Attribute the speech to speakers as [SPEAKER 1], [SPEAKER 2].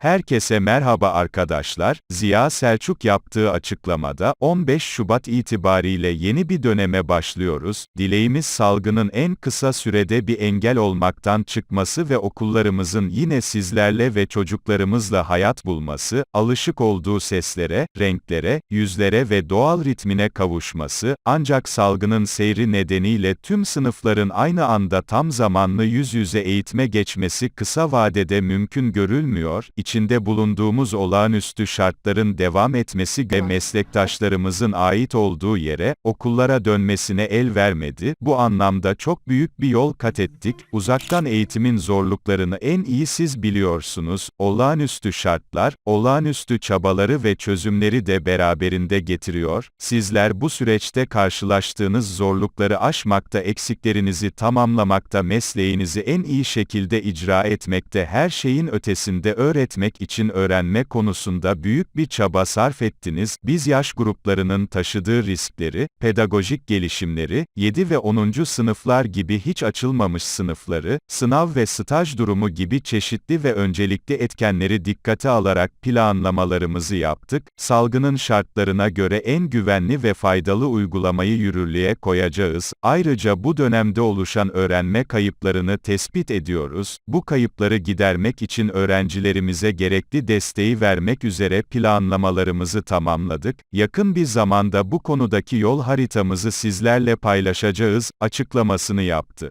[SPEAKER 1] Herkese merhaba arkadaşlar, Ziya Selçuk yaptığı açıklamada, 15 Şubat itibariyle yeni bir döneme başlıyoruz, dileğimiz salgının en kısa sürede bir engel olmaktan çıkması ve okullarımızın yine sizlerle ve çocuklarımızla hayat bulması, alışık olduğu seslere, renklere, yüzlere ve doğal ritmine kavuşması, ancak salgının seyri nedeniyle tüm sınıfların aynı anda tam zamanlı yüz yüze eğitime geçmesi kısa vadede mümkün görülmüyor, içinde bulunduğumuz olağanüstü şartların devam etmesi ve meslektaşlarımızın ait olduğu yere, okullara dönmesine el vermedi, bu anlamda çok büyük bir yol kat ettik, uzaktan eğitimin zorluklarını en iyi siz biliyorsunuz, olağanüstü şartlar, olağanüstü çabaları ve çözümleri de beraberinde getiriyor, sizler bu süreçte karşılaştığınız zorlukları aşmakta eksiklerinizi tamamlamakta mesleğinizi en iyi şekilde icra etmekte her şeyin ötesinde öğretmek için öğrenme konusunda büyük bir çaba sarf ettiniz. Biz yaş gruplarının taşıdığı riskleri, pedagojik gelişimleri, 7 ve 10. sınıflar gibi hiç açılmamış sınıfları, sınav ve staj durumu gibi çeşitli ve öncelikli etkenleri dikkate alarak planlamalarımızı yaptık. Salgının şartlarına göre en güvenli ve faydalı uygulamayı yürürlüğe koyacağız. Ayrıca bu dönemde oluşan öğrenme kayıplarını tespit ediyoruz. Bu kayıpları gidermek için öğrencilerimize gerekli desteği vermek üzere planlamalarımızı tamamladık. Yakın bir zamanda bu konudaki yol haritamızı sizlerle paylaşacağız, açıklamasını yaptı.